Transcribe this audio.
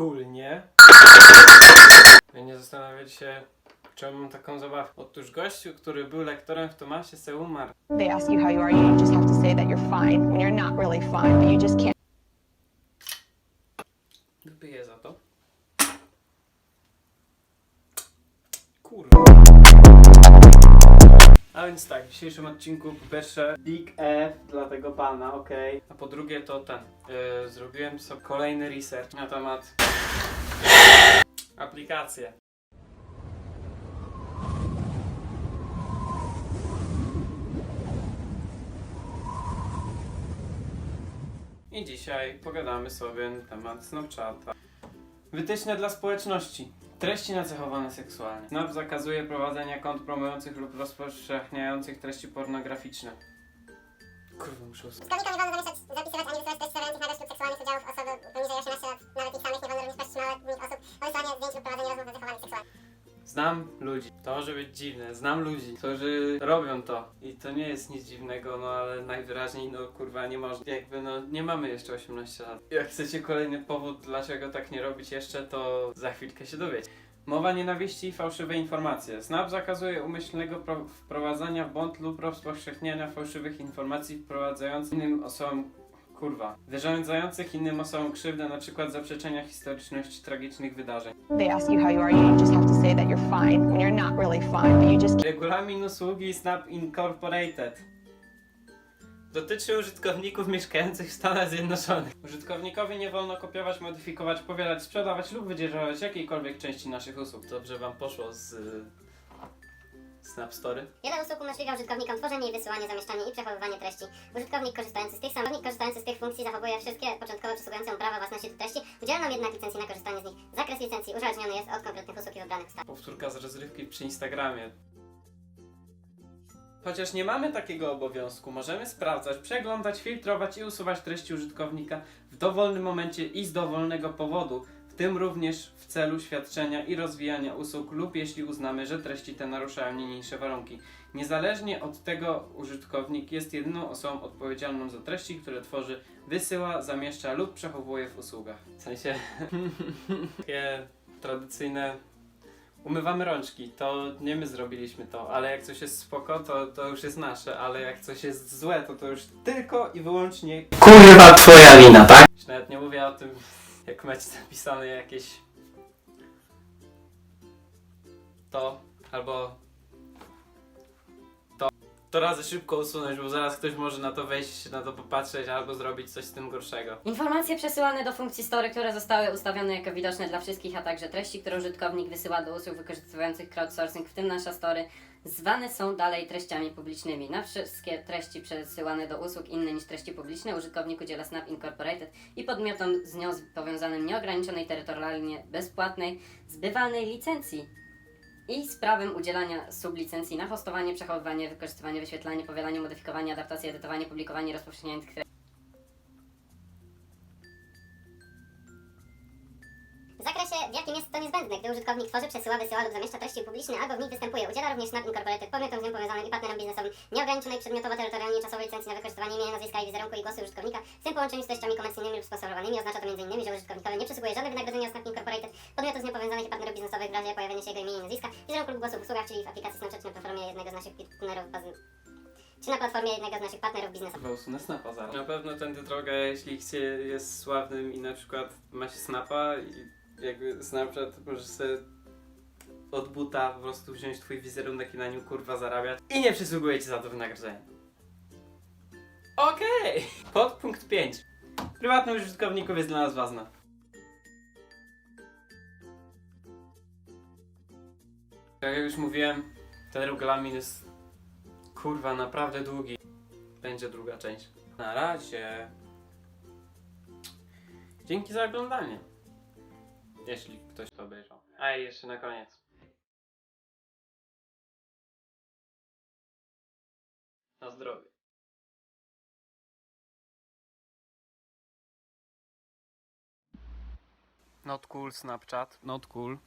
cool, nie? Zastanawiacie się, czemu mam taką zabawkę. Otóż gościu, który był lektorem w Tomasie, se umarł. They ask you how you are, you just have to say that you're fine when you're not really fine, but you just can't A więc tak, w dzisiejszym odcinku po pierwsze Big F dla tego pana, ok. A po drugie to ten. Yy, zrobiłem sobie kolejny research na temat aplikacje. I dzisiaj pogadamy sobie na temat Snapchata. Wytyczne dla społeczności. Treści nacechowane seksualnie. Snap zakazuje prowadzenia kont promujących lub rozpowszechniających treści pornograficzne. Kurwa, muszę. Skarbnika nie wolno zamieszczać, zapisywać ani Znam ludzi. To może być dziwne. Znam ludzi, którzy robią to. I to nie jest nic dziwnego, no ale najwyraźniej, no kurwa, nie można. Jakby, no nie mamy jeszcze 18 lat. Jak chcecie kolejny powód, dlaczego tak nie robić jeszcze, to za chwilkę się dowiecie. Mowa nienawiści i fałszywe informacje. Snap zakazuje umyślnego pro- wprowadzania w błąd lub rozpowszechniania fałszywych informacji wprowadzających innym osobom kurwa, wyrządzających innym osobom krzywdę, na przykład zaprzeczenia historyczności tragicznych wydarzeń. they ask you how you are, you just have to say that you're fine when you're not really fine, but you just Regulamin usługi Snap Incorporated dotyczy użytkowników mieszkających w Stanach Zjednoczonych. Użytkownikowi nie wolno kopiować, modyfikować, powielać, sprzedawać lub wydzierżawać jakiejkolwiek części naszych usług. Dobrze wam poszło z y, Snap Story? Usług umożliwia użytkownikom tworzenie i wysyłanie, zamieszczanie i przechowywanie treści. Użytkownik korzystający z tych samych, korzystający z tych funkcji zachowuje wszystkie początkowo przysługujące mu prawa własności do treści. Udziela nam jednak licencji na korzystanie z nich. Zakres licencji uzależniony jest od konkretnych usług i wybranych ustaw. Powtórka z rozrywki przy Instagramie. Chociaż nie mamy takiego obowiązku, możemy sprawdzać, przeglądać, filtrować i usuwać treści użytkownika w dowolnym momencie i z dowolnego powodu, tym również w celu świadczenia i rozwijania usług lub jeśli uznamy, że treści te naruszają niniejsze warunki. Niezależnie od tego użytkownik jest jedyną osobą odpowiedzialną za treści, które tworzy, wysyła, zamieszcza lub przechowuje w usługach. W sensie takie tradycyjne Umywamy rączki, to nie my zrobiliśmy to, ale jak coś jest spoko, to, to już jest nasze, ale jak coś jest złe, to to już tylko i wyłącznie KURWA twoja wina, tak? Już nawet nie mówię o tym, jak macie napisane jakieś to, albo to. To razy szybko usunąć, bo zaraz ktoś może na to wejść, na to popatrzeć, albo zrobić coś z tym gorszego. Informacje przesyłane do funkcji Story, które zostały ustawione jako widoczne dla wszystkich, a także treści, które użytkownik wysyła do usług wykorzystujących crowdsourcing, w tym nasza Story, zwane są dalej treściami publicznymi. Na wszystkie treści przesyłane do usług inne niż treści publiczne użytkownik udziela Snap Incorporated i podmiotom z nią powiązanym nieograniczonej terytorialnie bezpłatnej zbywalnej licencji i z prawem udzielania sublicencji na hostowanie, przechowywanie, wykorzystywanie, wyświetlanie, powielanie, modyfikowanie, adaptację, edytowanie, publikowanie i rozpowszechnianie tych treści. Tworzy, przesyła, wysyła lub zamieszcza treści publiczne albo w nich występuje. Udziela również Snap Incorporated podmiotom z nią powiązanym i partnerom biznesowym nieograniczonej przedmiotowo, terytorialnie czasowej licencji na wykorzystywanie imienia, nazwiska i wizerunku i głosu użytkownika, w tym połączeniu z treściami komercyjnymi lub sponsorowanymi. Oznacza to m.in., że użytkownikowi nie przysługuje żadne wynagrodzenia od Snap Incorporated, podmiotów z nią powiązanych i partnerów biznesowych w razie pojawienia się jego imienia i nazwiska, wizerunku lub głosu w usługach, czyli w aplikacji Snapchat na platformie jednego z naszych partnerów bazy... czy na platformie jednego z naszych partnerów biznesowych. Usunę Snapa zaraz. Na pewno tędy droga, jeśli chcie, jest sławnym i na przykład ma się Snapa i jakby Snapchat możesz sobie od buta po prostu wziąć twój wizerunek i na nim kurwa zarabiać i nie przysługuje ci za to wynagrodzenie. Okej! Podpunkt 5. Prywatność użytkowników jest dla nas ważna. Tak jak już mówiłem, ten regulamin jest kurwa naprawdę długi. Będzie druga część. Na razie. Dzięki za oglądanie. Jeśli ktoś to obejrzał. A i jeszcze na koniec. Na zdrowie. Not cool Snapchat. Not cool.